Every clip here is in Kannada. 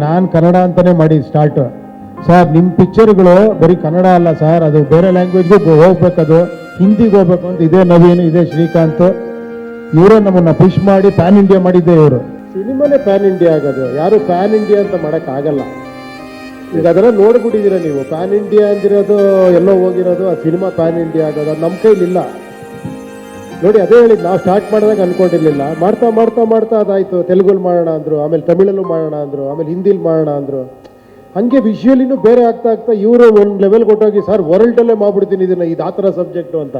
ನಾನು ಕನ್ನಡ ಅಂತಾನೆ ಮಾಡಿ ಸ್ಟಾರ್ಟ್ ಸರ್ ನಿಮ್ಮ ಪಿಕ್ಚರ್ಗಳು ಬರೀ ಕನ್ನಡ ಅಲ್ಲ ಸರ್ ಅದು ಬೇರೆ ಲ್ಯಾಂಗ್ವೇಜ್ಗೂ ಹೋಗ್ಬೇಕದು ಹಿಂದಿಗೆ ಹೋಗ್ಬೇಕು ಅಂತ ಇದೇ ನವೀನ್, ಇದೇ ಶ್ರೀಕಾಂತ್. ಇವರೇ ನಮ್ಮನ್ನ ಪುಷ್ ಮಾಡಿ ಪ್ಯಾನ್ ಇಂಡಿಯಾ ಮಾಡಿದ್ದೆ ಇವರು. ಸಿನಿಮಾನೇ ಪ್ಯಾನ್ ಇಂಡಿಯಾ ಆಗೋದು. ಯಾರು ಪ್ಯಾನ್ ಇಂಡಿಯಾ ಅಂತ ಮಾಡೋಕ್ಕಾಗಲ್ಲ. ಈಗ ಅದನ್ನ ನೋಡ್ಬಿಟ್ಟಿದ್ದೀರ ನೀವು? ಪ್ಯಾನ್ ಇಂಡಿಯಾ ಅಂದಿರೋದು ಎಲ್ಲೋ ಹೋಗಿರೋದು, ಆ ಸಿನಿಮಾ ಪ್ಯಾನ್ ಇಂಡಿಯಾ ಆಗೋದು. ಅದು ನಮ್ಮ ಕೈಲಿಲ್ಲ. ನೋಡಿ, ಅದೇ ಹೇಳಿದ್ ನಾವು ಸ್ಟಾರ್ಟ್ ಮಾಡಿದಾಗ ಅನ್ಕೊಂಡಿರ್ಲಿಲ್ಲ. ಮಾಡ್ತಾ ಮಾಡ್ತಾ ಮಾಡ್ತಾ ಅದಾಯ್ತು. ತೆಲುಗಲ್ಲಿ ಮಾಡೋಣ ಅಂದ್ರು, ಆಮೇಲೆ ತಮಿಳಲ್ಲೂ ಮಾಡೋಣ ಅಂದ್ರು, ಆಮೇಲೆ ಹಿಂದಿಲಿ ಮಾಡೋಣ ಅಂದ್ರು. ಹಂಗೆ ವಿಷುವಲಿನೂ ಬೇರೆ ಆಗ್ತಾ ಆಗ್ತಾ ಇವರು ಒಂದು ಲೆವೆಲ್ ಕೊಟ್ಟೋಗಿ, ಸರ್ ವರ್ಲ್ಡಲ್ಲೇ ಮಾಡ್ಬಿಡ್ತೀನಿ ಇದನ್ನ, ಇದು ಆ ಥರ ಸಬ್ಜೆಕ್ಟು ಅಂತ.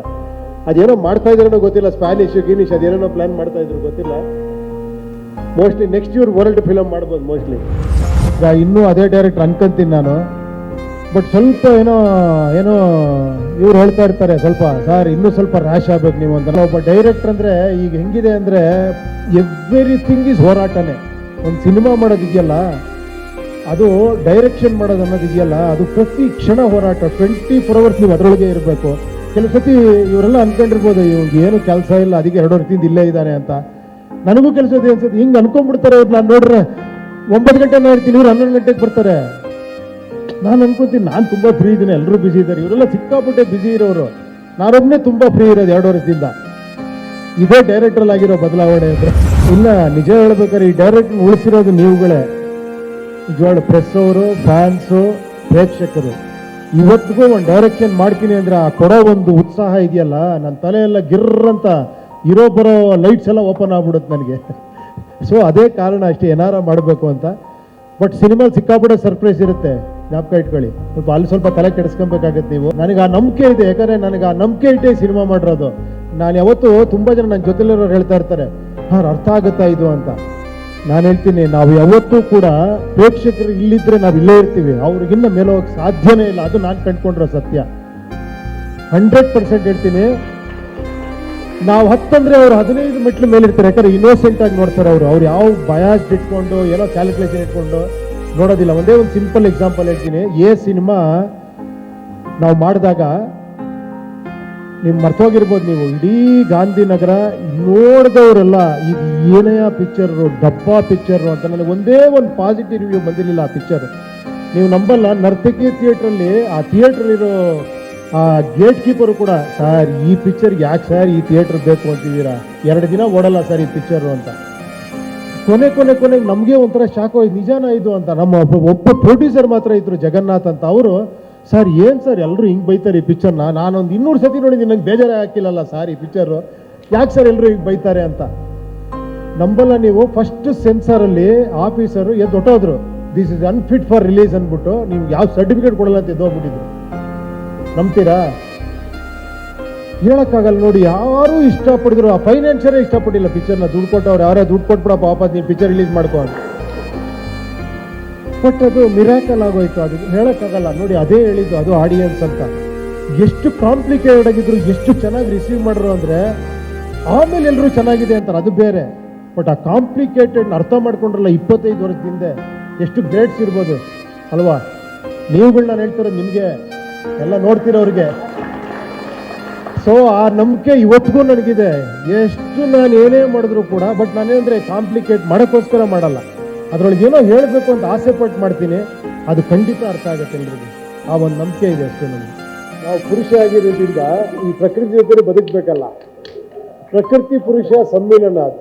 ಅದೇನೋ ಮಾಡ್ತಾ ಇದ್ರೇನೋ ಗೊತ್ತಿಲ್ಲ ಸ್ಪ್ಯಾನಿಷ್ ಗಿನಿಷ್ ಅದೇನೋ ಪ್ಲಾನ್ ಮಾಡ್ತಾ ಇದ್ರು, ಗೊತ್ತಿಲ್ಲ. ಮೋಸ್ಟ್ಲಿ ನೆಕ್ಸ್ಟ್ ಇವ್ರು ವರ್ಲ್ಡ್ ಫಿಲಮ್ ಮಾಡ್ಬೋದು ಮೋಸ್ಟ್ಲಿ ಈಗ ಇನ್ನೂ ಅದೇ ಡೈರೆಕ್ಟ್ ಅನ್ಕೊಂತೀನಿ ನಾನು. ಬಟ್ ಸ್ವಲ್ಪ ಏನೋ ಏನೋ ಇವ್ರು ಹೇಳ್ತಾ ಇರ್ತಾರೆ, ಸ್ವಲ್ಪ, ಸರ್, ಇನ್ನೂ ಸ್ವಲ್ಪ ರ್ಯಾಶ್ ಆಗ್ಬೇಕು ನೀವು ಅಂತ. ಒಬ್ಬ ಡೈರೆಕ್ಟರ್ ಅಂದ್ರೆ ಈಗ ಹೆಂಗಿದೆ ಅಂದ್ರೆ ಎವ್ರಿಥಿಂಗ್ ಇಸ್ ಹೋರಾಟನೇ. ಒಂದು ಸಿನಿಮಾ ಮಾಡೋದಿದೆಯಲ್ಲ, ಅದು ಡೈರೆಕ್ಷನ್ ಮಾಡೋದು ಅನ್ನೋದಿದೆಯಲ್ಲ, ಅದು ಪ್ರತಿ ಕ್ಷಣ ಹೋರಾಟ ಟ್ವೆಂಟಿ ಫೋರ್ ಅವರ್ಸ್ ನೀವು ಅದರೊಳಗೆ ಇರಬೇಕು. ಕೆಲವು ಸತಿ ಇವರೆಲ್ಲ ಅನ್ಕೊಂಡಿರ್ಬೋದು ಇವ್ಗೆ ಏನು ಕೆಲಸ ಇಲ್ಲ, ಅದಕ್ಕೆ ಎರಡು ವರ್ಷದಿಂದ ಇಲ್ಲೇ ಇದ್ದಾನೆ ಅಂತ. ನನಗೂ ಕೆಲಸ ಅನ್ಸುತ್ತೆ. ಹಿಂಗೆ ಅನ್ಕೊಂಡ್ಬಿಡ್ತಾರೆ ಅವ್ರು ನಾನು ನೋಡ್ರೆ ಒಂಬತ್ತು ಗಂಟೆ ಇರ್ತೀನಿ ಇವ್ರು ಹನ್ನೊಂದು ಗಂಟೆಗೆ ಬರ್ತಾರೆ. ನಾನು ಅನ್ಕೊಂತೀನಿ, ನಾನು ತುಂಬಾ ಫ್ರೀ ಇದ್ದೀನಿ ಎಲ್ಲರೂ ಬಿಸಿ ಇದ್ದಾರೆ. ಇವರೆಲ್ಲ ಸಿಕ್ಕಾಪಟ್ಟೆ ಬಿಸಿ ಇರೋರು. ನಾನೊಬ್ಬನೇ ತುಂಬಾ ಫ್ರೀ ಇರೋದು ಎರಡು ವರ್ಷದಿಂದ. ಇದೇ ಡೈರೆಕ್ಟರ್ ಆಗಿರೋ ಬದಲಾವಣೆ ಅಂದ್ರೆ ಇಲ್ಲ ನಿಜ ಹೇಳ್ಬೇಕಾದ್ರೆ ಈ ಡೈರೆಕ್ಟ್ ಉಳಿಸಿರೋದು ನೀವುಗಳೇ. ನಿಜವಾಗ್ಲು ಪ್ರೆಸ್ ಅವರು ಫ್ಯಾನ್ಸು ಪ್ರೇಕ್ಷಕರು. ಇವತ್ತಿಗೂ ಒಂದು ಡೈರೆಕ್ಷನ್ ಮಾಡ್ತೀನಿ ಅಂದ್ರೆ ಆ ಕೊಡೋ ಒಂದು ಉತ್ಸಾಹ ಇದೆಯಲ್ಲ ನನ್ನ ತಲೆ ಎಲ್ಲ ಗಿರ್ರ್ ಅಂತ ಇರೋ ಬರೋ ಲೈಟ್ಸ್ ಎಲ್ಲ ಓಪನ್ ಆಗ್ಬಿಡುತ್ತೆ ನನಗೆ. ಸೊ ಅದೇ ಕಾರಣ ಅಷ್ಟೇ ಏನಾರ ಮಾಡಬೇಕು ಅಂತ. ಬಟ್ ಸಿನಿಮಾ ಸಿಕ್ಕಾಪಟ್ಟೆ ಸರ್ಪ್ರೈಸ್ ಇರುತ್ತೆ. ಜ್ಞಾಪಕ ಇಟ್ಕೊಳ್ಳಿ. ಸ್ವಲ್ಪ ಅಲ್ಲಿ ಸ್ವಲ್ಪ ತಲೆ ಕೆಡಿಸ್ಕೊಬೇಕಾಗತ್ತೆ ನೀವು. ನನಗೆ ಆ ನಂಬಿಕೆ ಇದೆ, ಯಾಕಂದ್ರೆ ನನಗೆ ಆ ನಂಬಿಕೆ ಇಟ್ಟೆ ಸಿನಿಮಾ ಮಾಡಿರೋದು. ನಾನು ಯಾವತ್ತು ತುಂಬಾ ಜನ ನನ್ನ ಜೊತೆಲಿರೋರು ಹೇಳ್ತಾ ಇರ್ತಾರೆ ಹಾಂ ಅರ್ಥ ಆಗುತ್ತಾ ಇದು ಅಂತ? ನಾನು ಹೇಳ್ತೀನಿ, ನಾವು ಯಾವತ್ತೂ ಕೂಡ ಪ್ರೇಕ್ಷಕರು ಇಲ್ಲಿದ್ರೆ ನಾವು ಇಲ್ಲೇ ಇರ್ತೀವಿ. ಅವ್ರಿಗಿನ್ನ ಮೇಲೆ ಹೋಗಕ್ಕೆ ಸಾಧ್ಯನೇ ಇಲ್ಲ. ಅದು ನಾನು ಕಂಡ್ಕೊಂಡಿರೋ ಸತ್ಯ. ಹಂಡ್ರೆಡ್ ಪರ್ಸೆಂಟ್ ಹೇಳ್ತೀನಿ. ನಾವು ಹತ್ತಂದ್ರೆ ಅವ್ರು ಹದಿನೈದು ಮೆಟ್ಲು ಮೇಲೆ ಇರ್ತಾರೆ ಯಾಕಂದ್ರೆ ಇನ್ನೋಸೆಂಟ್ ಆಗಿ ನೋಡ್ತಾರೆ ಅವರು. ಅವ್ರು ಯಾವ ಬಯಾಸ್ ಇಟ್ಕೊಂಡು, ಏನೋ ಕ್ಯಾಲ್ಕುಲೇಷನ್ ಇಟ್ಕೊಂಡು ನೋಡೋದಿಲ್ಲ. ಒಂದೇ ಒಂದು ಸಿಂಪಲ್ ಎಕ್ಸಾಂಪಲ್ ಹೇಳ್ತೀನಿ. ಎ ಸಿನಿಮಾ ನಾವು ಮಾಡಿದಾಗ ನೀವು ಮರ್ತೋಗಿರ್ಬೋದು ನೀವು. ಇಡೀ ಗಾಂಧಿನಗರ ನೋಡಿದವರೆಲ್ಲ, ಇದು ಏನೆಯ ಪಿಕ್ಚರು ಡಬ್ಬ ಪಿಕ್ಚರು ಅಂತ ನನಗೆ ಒಂದೇ ಒಂದು ಪಾಸಿಟಿವ್ ರಿವ್ಯೂ ಬಂದಿರಲಿಲ್ಲ ಆ ಪಿಕ್ಚರ್ ನೀವು ನಂಬಲ್ಲ, ನರ್ತಕಿ ಥಿಯೇಟ್ರಲ್ಲಿ, ಆ ಥಿಯೇಟ್ರಲ್ಲಿರೋ, ಆ ಗೇಟ್ ಕೀಪರು ಕೂಡ, ಸರ್, ಈ ಪಿಕ್ಚರ್ ಯಾಕೆ ಸರ್ ಈ ಥಿಯೇಟ್ರ್ ಬೇಕು ಅಂತಿದ್ದೀರಾ? ಎರಡು ದಿನ ಓಡಲ್ಲ ಸರ್ ಈ ಪಿಕ್ಚರು ಅಂತ. ಕೊನೆ ಕೊನೆ ಕೊನೆಗೆ ನಮಗೆ ಒಂಥರ ಶಾಕ್ ಹೋಯ್ತು. ನಿಜಾನ ಇದು ಅಂತ. ನಮ್ಮ ಒಬ್ಬ ಪ್ರೊಡ್ಯೂಸರ್ ಮಾತ್ರ ಇದ್ರು, ಜಗನ್ನಾಥ್ ಅಂತ. ಅವರು, ಸರ್, ಏನು ಸರ್ ಎಲ್ಲರೂ ಹಿಂಗೆ ಬೈತಾರೆ ಈ ಪಿಕ್ಚರ್ನ ನಾನೊಂದು ಇನ್ನೂರು ಸತಿ ನೋಡಿದ್ದೀನಿ ನಂಗೆ ಬೇಜಾರೇ ಹಾಕಿಲ್ಲಲ್ಲ ಸರ್ ಈ ಪಿಕ್ಚರು ಯಾಕೆ ಸರ್ ಎಲ್ಲರೂ ಹಿಂಗೆ ಬೈತಾರೆ ಅಂತ? ನಂಬಲ್ಲ ನೀವು. ಫಸ್ಟ್ ಸೆನ್ಸಾರಲ್ಲಿ ಆಫೀಸರು ಎದ್ದು ಹೊಟ್ಟೋದ್ರು this is unfit for release ಅಂದ್ಬಿಟ್ಟು. ನಿಮ್ಗೆ ಯಾವ ಸರ್ಟಿಫಿಕೇಟ್ ಕೊಡಲ್ಲ ಅಂತ ಎದ್ದೋಗ್ಬಿಟ್ಟಿದ್ರು. ನಂಬ್ತೀರಾ? ಹೇಳಕ್ಕಾಗಲ್ಲ ನೋಡಿ, ಯಾರೂ ಇಷ್ಟಪಡಿದ್ರು ಆ ಫೈನಾನ್ಷಿಯರೇ ಇಷ್ಟಪಟ್ಟಿಲ್ಲ. ಪಿಕ್ಚರ್ನ ದುಡ್ಡು ಕೊಟ್ಟವ್ರು ಯಾರೇ ದುಡ್ಡು ಕೊಟ್ಬಿಡಪ್ಪ ವಾಪಸ್ ನೀನು ಪಿಕ್ಚರ್ ರಿಲೀಸ್ ಮಾಡ್ಕೋ ಅಂತ. ಬಟ್ ಅದು ಮಿರಾಕಲ್ ಆಗೋಯ್ತು. ಅದು ಹೇಳೋಕ್ಕಾಗಲ್ಲ. ನೋಡಿ, ಅದೇ ಹೇಳಿದ್ದು, ಅದು ಆಡಿಯನ್ಸ್ ಅಂತ. ಎಷ್ಟು ಕಾಂಪ್ಲಿಕೇಟೆಡ್ ಆಗಿದ್ರು, ಎಷ್ಟು ಚೆನ್ನಾಗಿ ರಿಸೀವ್ ಮಾಡ್ರು ಅಂದ್ರೆ, ಆಮೇಲೆ ಎಲ್ಲರೂ ಚೆನ್ನಾಗಿದೆ ಅಂತಾರೆ. ಅದು ಬೇರೆ. ಬಟ್ ಆ ಕಾಂಪ್ಲಿಕೇಟೆಡ್ ಅರ್ಥ ಮಾಡ್ಕೊಂಡ್ರಲ್ಲ ಇಪ್ಪತ್ತೈದು ವರ್ಷದಿಂದ ಎಷ್ಟು ಗ್ರೇಟ್ಸ್ ಇರ್ಬೋದು. ಅಲ್ವಾ? ನೀವುಗಳನ್ನ ಹೇಳ್ತಿರೋದು ನಿಮಗೆ. ಎಲ್ಲ ನೋಡ್ತಿರೋರಿಗೆ. ಸೊ ಆ ನಂಬಿಕೆ ಇವತ್ತಿಗೂ ನನಗಿದೆ. ಎಷ್ಟು ನಾನು ಏನೇ ಮಾಡಿದ್ರು ಕೂಡ ಬಟ್ ನಾನೇನಂದ್ರೆ ಕಾಂಪ್ಲಿಕೇಟ್ ಮಾಡೋಕ್ಕೋಸ್ಕರ ಮಾಡಲ್ಲ. ಅದರೊಳಗೆ ಏನೋ ಹೇಳಬೇಕು ಅಂತ ಆಸೆ ಪಟ್ಟು ಮಾಡ್ತೀನಿ. ಅದು ಖಂಡಿತ ಅರ್ಥ ಆಗುತ್ತೆ ಎಲ್ರಿಗೂ ಆ ಒಂದು ನಂಬಿಕೆ ಇದೆ ಅಷ್ಟೇ ನನಗೆ ನಾವು ಪುರುಷ ಆಗಿರೋದ್ರಿಂದ ಈ ಪ್ರಕೃತಿ ಜೊತೆ ಬದುಕಬೇಕಲ್ಲ. ಪ್ರಕೃತಿ, ಪುರುಷ ಸಮ್ಮಿಲನ ಅದು.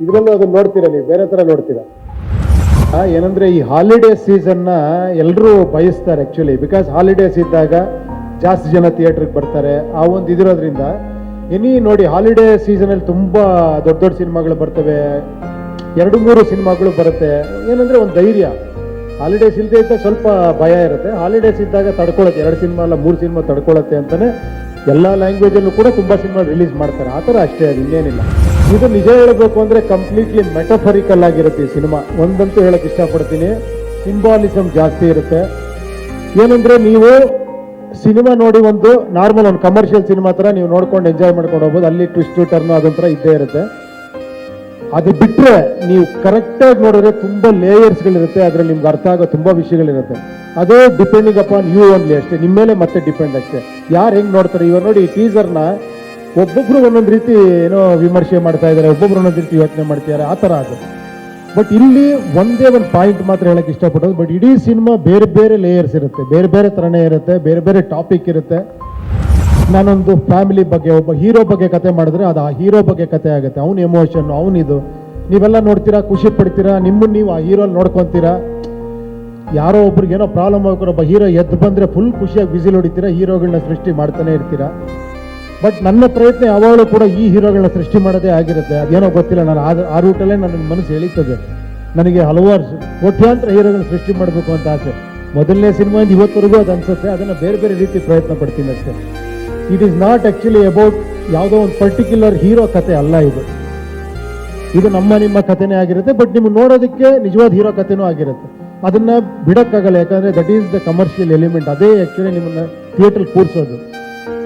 ಇದರಲ್ಲೂ ಅದನ್ನ ನೋಡ್ತೀರಾ ನೀವು? ಬೇರೆ ಥರ ನೋಡ್ತೀರಾ? ಏನಂದರೆ ಏನಂದ್ರೆ ಈ ಹಾಲಿಡೇ ಸೀಸನ್ನ ಎಲ್ಲರೂ ಬಯಸ್ತಾರೆ ಆ್ಯಕ್ಚುಲಿ ಬಿಕಾಸ್ ಹಾಲಿಡೇಸ್ ಇದ್ದಾಗ ಜಾಸ್ತಿ ಜನ ಥಿಯೇಟ್ರಿಗೆ ಬರ್ತಾರೆ. ಆ ಒಂದು ಇದಿರೋದ್ರಿಂದ ಎನಿ ನೋಡಿ ಹಾಲಿಡೇ ಸೀಸನಲ್ಲಿ ತುಂಬ ದೊಡ್ಡ ದೊಡ್ಡ ಸಿನಿಮಾಗಳು ಬರ್ತವೆ. ಎರಡು ಮೂರು ಸಿನಿಮಾಗಳು ಬರುತ್ತೆ. ಏನಂದರೆ ಒಂದು ಧೈರ್ಯ. ಹಾಲಿಡೇಸ್ ಇಲ್ಲದೆ ಇದ್ದಾಗ ಸ್ವಲ್ಪ ಭಯ ಇರುತ್ತೆ. ಹಾಲಿಡೇಸ್ ಇದ್ದಾಗ ತಡ್ಕೊಳ್ಳುತ್ತೆ ಎರಡು ಸಿನಿಮಾ ಅಲ್ಲ, ಮೂರು ಸಿನಿಮಾ ತಡ್ಕೊಳ್ಳುತ್ತೆ ಅಂತಲೇ ಎಲ್ಲ ಲ್ಯಾಂಗ್ವೇಜಲ್ಲೂ ಕೂಡ ತುಂಬ ಸಿನಿಮಾ ರಿಲೀಸ್ ಮಾಡ್ತಾರೆ. ಆ ಥರ ಅಷ್ಟೇ ಅದು, ಇನ್ನೇನಿಲ್ಲ. ಇದು ನಿಜ ಹೇಳಬೇಕು ಅಂದರೆ ಕಂಪ್ಲೀಟ್ಲಿ ಮೆಟಫರಿಕಲ್ ಆಗಿರುತ್ತೆ ಈ ಸಿನಿಮಾ. ಒಂದಂತೂ ಹೇಳೋಕ್ಕೆ ಇಷ್ಟಪಡ್ತೀನಿ. ಸಿಂಬಾಲಿಸಮ್ ಜಾಸ್ತಿ ಇರುತ್ತೆ. ಏನಂದರೆ ನೀವು ಸಿನಿಮಾ ನೋಡಿ ಒಂದು ನಾರ್ಮಲ್ ಒಂದು ಕಮರ್ಷಿಯಲ್ ಸಿನಿಮಾ ತರ ನೀವು ನೋಡ್ಕೊಂಡು ಎಂಜಾಯ್ ಮಾಡ್ಕೊಂಡು ಹೋಗ್ಬೋದು. ಅಲ್ಲಿ ಟ್ವಿಸ್ಟ್ ಟರ್ನ್ ಅದೊಂಥರ ಇದ್ದೇ ಇರುತ್ತೆ. ಅದು ಬಿಟ್ಟರೆ ನೀವು ಕರೆಕ್ಟಾಗಿ ನೋಡಿದ್ರೆ ತುಂಬ ಲೇಯರ್ಸ್ಗಳಿರುತ್ತೆ ಅದ್ರಲ್ಲಿ ನಿಮ್ಗೆ ಅರ್ಥ ಆಗೋ ತುಂಬ ವಿಷಯಗಳಿರುತ್ತೆ. ಅದೇ ಡಿಪೆಂಡಿಂಗ್ ಅಪಾನ್ ಯು ಓನ್ಲಿ ಅಷ್ಟೇ. ನಿಮ್ಮ ಮೇಲೆ ಮತ್ತೆ ಡಿಪೆಂಡ್ ಅಷ್ಟೇ. ಯಾರು ಹೆಂಗೆ ನೋಡ್ತಾರೆ? ಇವಾಗ ನೋಡಿ ಟೀಸರ್ನ ಒಬ್ಬೊಬ್ರು ಒಂದೊಂದು ರೀತಿ ಏನೋ ವಿಮರ್ಶೆ ಮಾಡ್ತಾ ಇದ್ದಾರೆ. ಒಬ್ಬೊಬ್ರು ಒಂದೊಂದು ರೀತಿ ಯೋಚನೆ ಮಾಡ್ತಿದ್ದಾರೆ. ಆ ಥರ ಅದು. ಬಟ್ ಇಲ್ಲಿ ಒಂದೇ ಒಂದು ಪಾಯಿಂಟ್ ಮಾತ್ರ ಹೇಳಕ್ ಇಷ್ಟಪಡೋದು. ಬಟ್ ಇಡೀ ಸಿನಿಮಾ ಬೇರೆ ಬೇರೆ ಲೇಯರ್ಸ್ ಇರುತ್ತೆ. ಬೇರೆ ಬೇರೆ ಥರನೇ ಇರುತ್ತೆ. ಬೇರೆ ಬೇರೆ ಟಾಪಿಕ್ ಇರುತ್ತೆ. ನಾನೊಂದು ಫ್ಯಾಮಿಲಿ ಬಗ್ಗೆ, ಒಬ್ಬ ಹೀರೋ ಬಗ್ಗೆ ಕತೆ ಮಾಡಿದ್ರೆ ಅದು ಆ ಹೀರೋ ಬಗ್ಗೆ ಕತೆ ಆಗುತ್ತೆ. ಅವ್ನ ಎಮೋಷನ್ ಅವನಿದು ನೀವೆಲ್ಲ ನೋಡ್ತೀರಾ, ಖುಷಿ ಪಡ್ತೀರಾ? ನಿಮ್ಮನ್ನ ನೀವು ಆ ಹೀರೋ ನೋಡ್ಕೊಂತೀರಾ? ಯಾರೋ ಒಬ್ರಿಗೆ ಏನೋ ಪ್ರಾಬ್ಲಮ್ ಆಗೋ ಒಬ್ಬ ಹೀರೋ ಎದ್ದು ಬಂದ್ರೆ ಫುಲ್ ಖುಷಿಯಾಗಿ ಬಿಸಿಲು ಹೊಡಿತೀರಾ? ಹೀರೋಗಳನ್ನ ಸೃಷ್ಟಿ ಮಾಡ್ತಾನೆ ಇರ್ತೀರಾ? ಬಟ್ ನನ್ನ ಪ್ರಯತ್ನ ಯಾವಾಗಲೂ ಕೂಡ ಈ ಹೀರೋಗಳನ್ನ ಸೃಷ್ಟಿ ಮಾಡೋದೇ ಆಗಿರುತ್ತೆ. ಅದೇನೋ ಗೊತ್ತಿಲ್ಲ, ನಾನು ಆ ರೂಟಲ್ಲೇ ನನ್ನ ಮನಸ್ಸು ಎಳೀತದೆ. ನನಗೆ ಹಲವಾರು ಕೋಟ್ಯಾಂತರ ಹೀರೋಗಳನ್ನ ಸೃಷ್ಟಿ ಮಾಡಬೇಕು ಅಂತ ಆಸೆ. ಮೊದಲನೇ ಸಿನಿಮಾಯಿಂದ ಇವತ್ತವರೆಗೂ ಅದು ಅನ್ಸುತ್ತೆ, ಅದನ್ನು ಬೇರೆ ಬೇರೆ ರೀತಿ ಪ್ರಯತ್ನ ಪಡ್ತೀನಿ ಅಷ್ಟೇ. It is not actually about ಯಾವುದೋ ಒಂದು ಪರ್ಟಿಕ್ಯುಲರ್ ಹೀರೋ ಕತೆ ಅಲ್ಲ ಇದು. ಇದು ನಮ್ಮ ನಿಮ್ಮ ಕಥೆನೇ ಆಗಿರುತ್ತೆ ಬಟ್ ನಿಮ್ಗೆ ನೋಡೋದಕ್ಕೆ ನಿಜವಾದ ಹೀರೋ ಕಥೆನೂ ಆಗಿರುತ್ತೆ. ಅದನ್ನ ಬಿಡೋಕ್ಕಾಗಲ್ಲ, ಯಾಕಂದ್ರೆ that is the commercial element ಅದೇ ಆ್ಯಕ್ಚುಲಿ ನಿಮ್ಮನ್ನ theatre ಕೂರಿಸೋದು.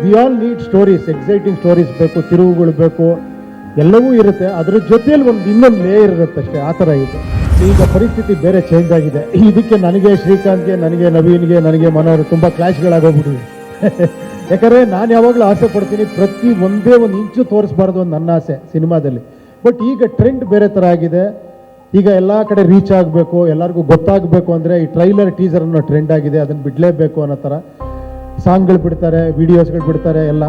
We all need stories exciting stories ಬೇಕು, ತಿರುವುಗಳು ಬೇಕು, ಎಲ್ಲವೂ ಇರುತ್ತೆ. ಅದರ ಜೊತೆಯಲ್ಲಿ ಒಂದು ಇನ್ನೊಂದು ಲೇಯರ್ ಇರುತ್ತೆ ಅಷ್ಟೇ, ಆ ಥರ ಇದೆ. ಈಗ ಪರಿಸ್ಥಿತಿ ಬೇರೆ ಚೇಂಜ್ ಆಗಿದೆ. ಇದಕ್ಕೆ ನನಗೆ ಶ್ರೀಕಾಂತ್ಗೆ, ನನಗೆ ನವೀನ್ಗೆ, ನನಗೆ ಮನೋರು ತುಂಬ ಕ್ಲಾಶ್ಗಳಾಗೋಗ್ಬಿಟ್ಟಿದೆ ಯಾಕಂದರೆ ನಾನು ಯಾವಾಗಲೂ ಆಸೆ ಪಡ್ತೀನಿ ಪ್ರತಿ ಒಂದೇ ಒಂದು ಇಂಚು ತೋರಿಸ್ಬಾರ್ದು ಅಂತ ನನ್ನ ಆಸೆ ಸಿನಿಮಾದಲ್ಲಿ. ಬಟ್ ಈಗ ಟ್ರೆಂಡ್ ಬೇರೆ ಥರ ಆಗಿದೆ. ಈಗ ಎಲ್ಲ ಕಡೆ ರೀಚ್ ಆಗಬೇಕು, ಎಲ್ಲರಿಗೂ ಗೊತ್ತಾಗಬೇಕು ಅಂದರೆ ಈ ಟ್ರೈಲರ್ ಟೀಸರ್ ಅನ್ನೋ ಟ್ರೆಂಡ್ ಆಗಿದೆ, ಅದನ್ನು ಬಿಡಲೇಬೇಕು ಅನ್ನೋ ಥರ ಸಾಂಗ್ಗಳು ಬಿಡ್ತಾರೆ ವಿಡಿಯೋಸ್ಗಳು ಬಿಡ್ತಾರೆ ಎಲ್ಲ.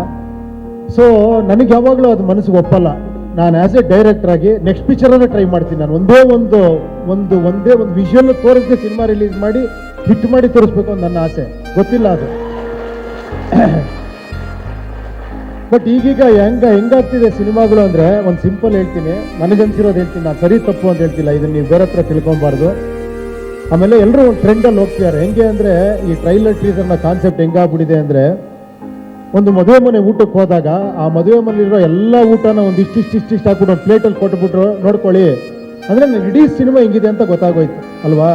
ಸೊ ನನಗೆ ಯಾವಾಗಲೂ ಅದು ಮನಸ್ಸಿಗೆ ಒಪ್ಪಲ್ಲ. ನಾನು ಆ್ಯಸ್ ಎ ಡೈರೆಕ್ಟರ್ ಆಗಿ ನೆಕ್ಸ್ಟ್ ಪಿಕ್ಚರನ್ನು ಟ್ರೈ ಮಾಡ್ತೀನಿ ನಾನು. ಒಂದೇ ಒಂದು ಒಂದು, ಒಂದೇ ಒಂದು ವಿಷುವಲ್ ತೋರಿಸಿ ಸಿನಿಮಾ ರಿಲೀಸ್ ಮಾಡಿ ಹಿಟ್ ಮಾಡಿ ತೋರಿಸ್ಬೇಕು ಅಂತ ನನ್ನ ಆಸೆ. ಗೊತ್ತಿಲ್ಲ ಅದು. ಬಟ್ ಈಗೀಗ ಹೆಂಗ, ಹೆಂಗಾಗ್ತಿದೆ ಸಿನಿಮಾಗಳು ಅಂದರೆ ಒಂದು ಸಿಂಪಲ್ ಹೇಳ್ತೀನಿ. ನನಗನ್ಸಿರೋದು ಹೇಳ್ತೀನಿ, ನಾನು ಸರಿ ತಪ್ಪು ಅಂತ ಹೇಳ್ತಿಲ್ಲ. ಇದನ್ನು ನೀವು ಬೇರೆ ಹತ್ರ ತಿಳ್ಕೊಬಾರ್ದು ಆಮೇಲೆ ಎಲ್ಲರೂ ಒಂದು ಟ್ರೆಂಡಲ್ಲಿ ಹೋಗ್ತಿದ್ದಾರೆ. ಹೆಂಗೆ ಅಂದ್ರೆ ಈ ಟ್ರೈಲರ್ ಟೀಸರ್ನ ಕಾನ್ಸೆಪ್ಟ್ ಹೆಂಗಾಗ್ಬಿಟ್ಟಿದೆ ಅಂದ್ರೆ ಒಂದು ಮದುವೆ ಮನೆ ಊಟಕ್ಕೆ ಹೋದಾಗ ಆ ಮದುವೆ ಮನೆಯಲ್ಲಿರೋ ಎಲ್ಲ ಊಟನ ಒಂದು ಇಷ್ಟಿಷ್ಟು ಇಷ್ಟಿಷ್ಟು ಹಾಕ್ಬಿಟ್ಟು ಒಂದು ಪ್ಲೇಟಲ್ಲಿ ಕೊಟ್ಬಿಟ್ರು, ನೋಡ್ಕೊಳ್ಳಿ. ಅಂದ್ರೆ ಇಡೀ ಸಿನಿಮಾ ಹೆಂಗಿದೆ ಅಂತ ಗೊತ್ತಾಗೋಯ್ತು, ಅಲ್ವಾ?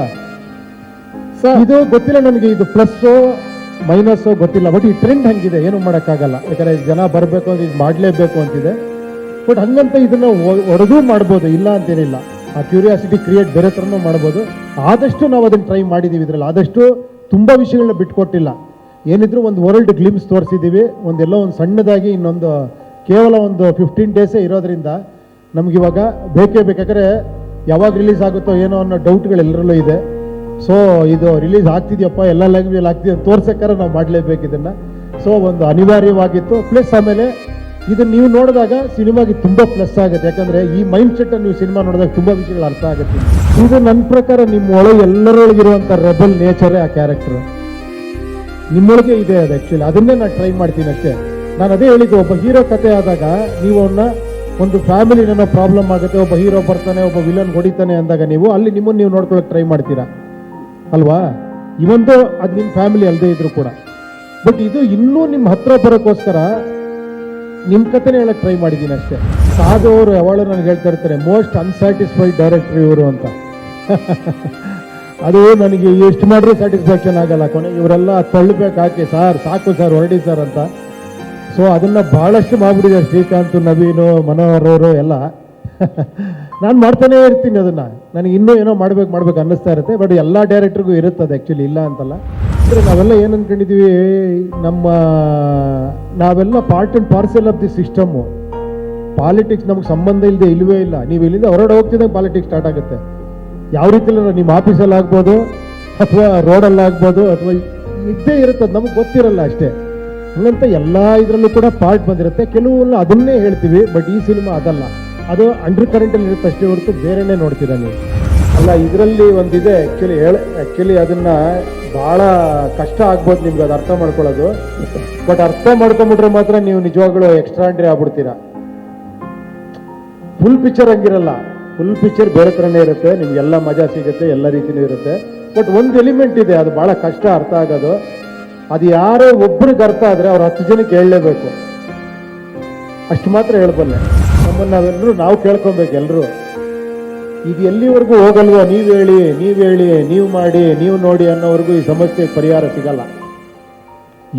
ಸರ್ ಇದು ಗೊತ್ತಿಲ್ಲ ನನಗೆ, ಇದು ಪ್ಲಸ್ ಮೈನಸ್ ಗೊತ್ತಿಲ್ಲ. ಬಟ್ ಈ ಟ್ರೆಂಡ್ ಹಂಗಿದೆ, ಏನು ಮಾಡೋಕ್ಕಾಗಲ್ಲ. ಯಾಕಂದ್ರೆ ಜನ ಬರಬೇಕು ಅಂತ ಇದು ಮಾಡಲೇಬೇಕು ಅಂತಿದೆ. ಬಟ್ ಹಂಗಂತ ಇದನ್ನ ಹೊರಗೂ ಮಾಡ್ಬೋದು, ಇಲ್ಲ ಅಂತೇನಿಲ್ಲ. ಆ ಕ್ಯೂರಿಯಾಸಿಟಿ ಕ್ರಿಯೇಟ್ ಬೇರೆ ಥರನೂ ಮಾಡ್ಬೋದು. ಆದಷ್ಟು ನಾವು ಅದನ್ನು ಟ್ರೈ ಮಾಡಿದ್ದೀವಿ ಇದರಲ್ಲಿ. ಆದಷ್ಟು ತುಂಬ ವಿಷಯಗಳನ್ನ ಬಿಟ್ಕೊಟ್ಟಿಲ್ಲ. ಏನಿದ್ರು ಒಂದು ವರ್ಲ್ಡ್ ಗ್ಲಿಮ್ಸ್ ತೋರಿಸಿದ್ದೀವಿ ಒಂದೆಲ್ಲೋ ಒಂದು ಸಣ್ಣದಾಗಿ ಇನ್ನೊಂದು, ಕೇವಲ ಒಂದು ಫಿಫ್ಟೀನ್ ಡೇಸೇ ಇರೋದ್ರಿಂದ ನಮಗಿವಾಗ ಬೇಕೇ ಬೇಕಾದ್ರೆ ಯಾವಾಗ ರಿಲೀಸ್ ಆಗುತ್ತೋ ಏನೋ ಅನ್ನೋ ಡೌಟ್ಗಳು ಎಲ್ಲರಲ್ಲೂ ಇದೆ. ಸೊ ಇದು ರಿಲೀಸ್ ಆಗ್ತಿದ್ಯಪ್ಪ, ಎಲ್ಲ ಲ್ಯಾಂಗ್ವೇಜ್ ಆಗ್ತಿದೆ ತೋರ್ಸಕ್ಕಾರ ನಾವು ಮಾಡಲೇಬೇಕು ಇದನ್ನ. ಸೊ ಒಂದು ಅನಿವಾರ್ಯವಾಗಿತ್ತು. ಪ್ಲಸ್ ಆಮೇಲೆ ಇದನ್ನ ನೀವು ನೋಡಿದಾಗ ಸಿನಿಮಾಗೆ ತುಂಬಾ ಪ್ಲಸ್ ಆಗುತ್ತೆ. ಯಾಕಂದ್ರೆ ಈ ಮೈಂಡ್ ಸೆಟ್ ನೀವು ಸಿನಿಮಾ ನೋಡಿದಾಗ ತುಂಬಾ ವಿಷಯಗಳು ಅರ್ಥ ಆಗುತ್ತೆ. ಇದು ನನ್ನ ಪ್ರಕಾರ ನಿಮ್ಮ ಒಳಗೆ ಎಲ್ಲರೊಳಗಿರುವಂತ ರೆಬಲ್ ನೇಚರೇ ಆ ಕ್ಯಾರೆಕ್ಟರ್ ನಿಮ್ಮೊಳಗೆ ಇದೆ ಅದು ಆಕ್ಚುಲಿ ಅದನ್ನೇ ನಾನು ಟ್ರೈ ಮಾಡ್ತೀನಿ ಅಷ್ಟೇ. ನಾನು ಅದೇ ಹೇಳಿದ್ದು, ಒಬ್ಬ ಹೀರೋ ಕತೆ ಆದಾಗ ನೀವು ಅವನ್ನ ಒಂದು ಫ್ಯಾಮಿಲಿ ಏನೋ ಪ್ರಾಬ್ಲಮ್ ಆಗುತ್ತೆ, ಒಬ್ಬ ಹೀರೋ ಬರ್ತಾನೆ, ಒಬ್ಬ ವಿಲನ್ ಹೊಡಿತಾನೆ ಅಂದಾಗ ನೀವು ಅಲ್ಲಿ ನಿಮ್ಮನ್ನು ನೀವು ನೋಡ್ಕೊಳಕ್ ಟ್ರೈ ಮಾಡ್ತೀರಾ? ಅಲ್ವಾ? ಇವಂದು ಅದು ನಿಮ್ಮ ಫ್ಯಾಮಿಲಿ ಅಲ್ಲದೆ ಇದ್ರು ಕೂಡ. ಬಟ್ ಇದು ಇನ್ನೂ ನಿಮ್ಮ ಹತ್ರ ಬರೋಕ್ಕೋಸ್ಕರ ನಿಮ್ಮ ಕಥೆನೇ ಹೇಳಕ್ ಟ್ರೈ ಮಾಡಿದ್ದೀನಿ ಅಷ್ಟೇ. ಸಾಧು ಅವರು ಯಾವಾಗಲೂ ನನಗೆ ಹೇಳ್ತಾ ಇರ್ತಾರೆ ಮೋಸ್ಟ್ ಅನ್ಸ್ಯಾಟಿಸ್ಫೈಡ್ ಡೈರೆಕ್ಟರ್ ಇವರು ಅಂತ. ಅದು ನನಗೆ ಎಷ್ಟು ಮಾಡಿದ್ರೂ ಸ್ಯಾಟಿಸ್ಫ್ಯಾಕ್ಷನ್ ಆಗಲ್ಲ. ಕೊನೆ ಇವರೆಲ್ಲ ತಳ್ಳಬೇಕು ಹಾಕಿ ಸರ್, ಸಾಕು ಸರ್, ಹೊರಡಿ ಸರ್ ಅಂತ. ಸೊ ಅದನ್ನ ಬಹಳಷ್ಟು ಮಾಡ್ಬಿಟ್ಟಿದ್ದಾರೆ ಶ್ರೀಕಾಂತ್, ನವೀನು, ಮನೋಹರ್ ಅವರು ಎಲ್ಲ. ನಾನು ಮಾಡ್ತಾನೇ ಇರ್ತೀನಿ ಅದನ್ನ. ನನಗೆ ಇನ್ನೂ ಏನೋ ಮಾಡ್ಬೇಕು ಮಾಡ್ಬೇಕು ಅನ್ನಿಸ್ತಾ ಇರುತ್ತೆ, ಬಟ್ ಎಲ್ಲ ಡೈರೆಕ್ಟರ್ಗೂ ಇರುತ್ತದೆ ಆ್ಯಕ್ಚುಲಿ ಇಲ್ಲ ಅಂತಲ್ಲ. ನಾವೆಲ್ಲ ಏನು ಅನ್ಕೊಂಡಿದೀವಿ, ನಮ್ಮ, ನಾವೆಲ್ಲ part and parcel of the system politics ನಮ್ಗೆ ಸಂಬಂಧ ಇಲ್ಲದೆ ಇಲ್ವೇ ಇಲ್ಲ. ನೀವು ಇಲ್ಲಿಂದ ಹೊರಡೆ ಹೋಗ್ತಿದ್ದಂಗೆ ಪಾಲಿಟಿಕ್ಸ್ ಸ್ಟಾರ್ಟ್ ಆಗುತ್ತೆ. ಯಾವ ರೀತಿಯಲ್ಲಿ ನಿಮ್ಮ ಆಫೀಸಲ್ಲಿ ಆಗ್ಬೋದು, ಅಥವಾ ರೋಡಲ್ಲಿ ಆಗ್ಬೋದು, ಅಥವಾ ಇದ್ದೇ ಇರುತ್ತೆ ನಮ್ಗೆ ನಮಗೆ ಗೊತ್ತಿರಲ್ಲ ಅಷ್ಟೇ. ಹಂಗಂತ ಎಲ್ಲ ಇದರಲ್ಲೂ ಕೂಡ ಪಾರ್ಟ್ ಬಂದಿರುತ್ತೆ. ಕೆಲವೆಲ್ಲ ಅದನ್ನೇ ಹೇಳ್ತೀವಿ ಬಟ್ ಈ ಸಿನಿಮಾ ಅದಲ್ಲ. ಅದು ಅಂಡರ್ ಕರೆಂಟಲ್ಲಿ ಇರುತ್ತೆ ಅಷ್ಟೇ ಹೊರತು ಬೇರೆನೇ ನೋಡ್ತೀರಾ ನೀವು? ಅಲ್ಲ, ಇದರಲ್ಲಿ ಒಂದಿದೆ. ಆ್ಯಕ್ಚುಲಿ ಹೇಳ ಆ್ಯಕ್ಚುಲಿ ಅದನ್ನ ಭಾಳ ಕಷ್ಟ ಆಗ್ಬೋದು ನಿಮ್ಗೆ ಅದು ಅರ್ಥ ಮಾಡ್ಕೊಳ್ಳೋದು. ಬಟ್ ಅರ್ಥ ಮಾಡ್ಕೊಂಬಿಟ್ರೆ ಮಾತ್ರ ನೀವು ನಿಜವಾಗ್ಲೂ ಎಕ್ಸ್ಟ್ರಾಂಡ್ರಿ ಆಗ್ಬಿಡ್ತೀರಾ. ಫುಲ್ ಪಿಕ್ಚರ್ ಹಂಗಿರಲ್ಲ. ಫುಲ್ ಪಿಕ್ಚರ್ ಬೇರೆ ಥರನೇ ಇರುತ್ತೆ. ನಿಮ್ಗೆಲ್ಲ ಮಜಾ ಸಿಗುತ್ತೆ, ಎಲ್ಲ ರೀತಿನೂ ಇರುತ್ತೆ. ಬಟ್ ಒಂದು ಎಲಿಮೆಂಟ್ ಇದೆ, ಅದು ಭಾಳ ಕಷ್ಟ ಅರ್ಥ ಆಗೋದು. ಅದು ಯಾರೋ ಒಬ್ರಿಗೆ ಅರ್ಥ ಆದರೆ ಅವ್ರು ಹತ್ತು ಜನಕ್ಕೆ ಹೇಳಲೇಬೇಕು ಅಷ್ಟು ಮಾತ್ರ ಹೇಳ್ಬಲ್ಲೆ. ನಮ್ಮನ್ನು ನಾವೆಲ್ಲರೂ ನಾವು ಕೇಳ್ಕೊಬೇಕು ಎಲ್ಲರೂ ಇದು ಎಲ್ಲಿವರೆಗೂ ಹೋಗಲ್ವೋ, ನೀವು ಹೇಳಿ ನೀವು ಹೇಳಿ, ನೀವು ಮಾಡಿ, ನೀವು ನೋಡಿ ಅನ್ನೋವರೆಗೂ ಈ ಸಮಸ್ಯೆಗೆ ಪರಿಹಾರ ಸಿಗಲ್ಲ.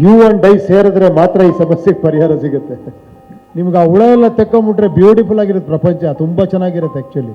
ಯು ಅಂಡ್ ಡೈ ಸೇರಿದ್ರೆ ಮಾತ್ರ ಈ ಸಮಸ್ಯೆಗೆ ಪರಿಹಾರ ಸಿಗುತ್ತೆ. ನಿಮ್ಗೆ ಆ ಹುಳ ಎಲ್ಲ ತೆಕ್ಕೊಂಬಿಟ್ರೆ ಬ್ಯೂಟಿಫುಲ್ ಆಗಿರುತ್ತೆ ಪ್ರಪಂಚ, ತುಂಬಾ ಚೆನ್ನಾಗಿರುತ್ತೆ ಆಕ್ಚುಲಿ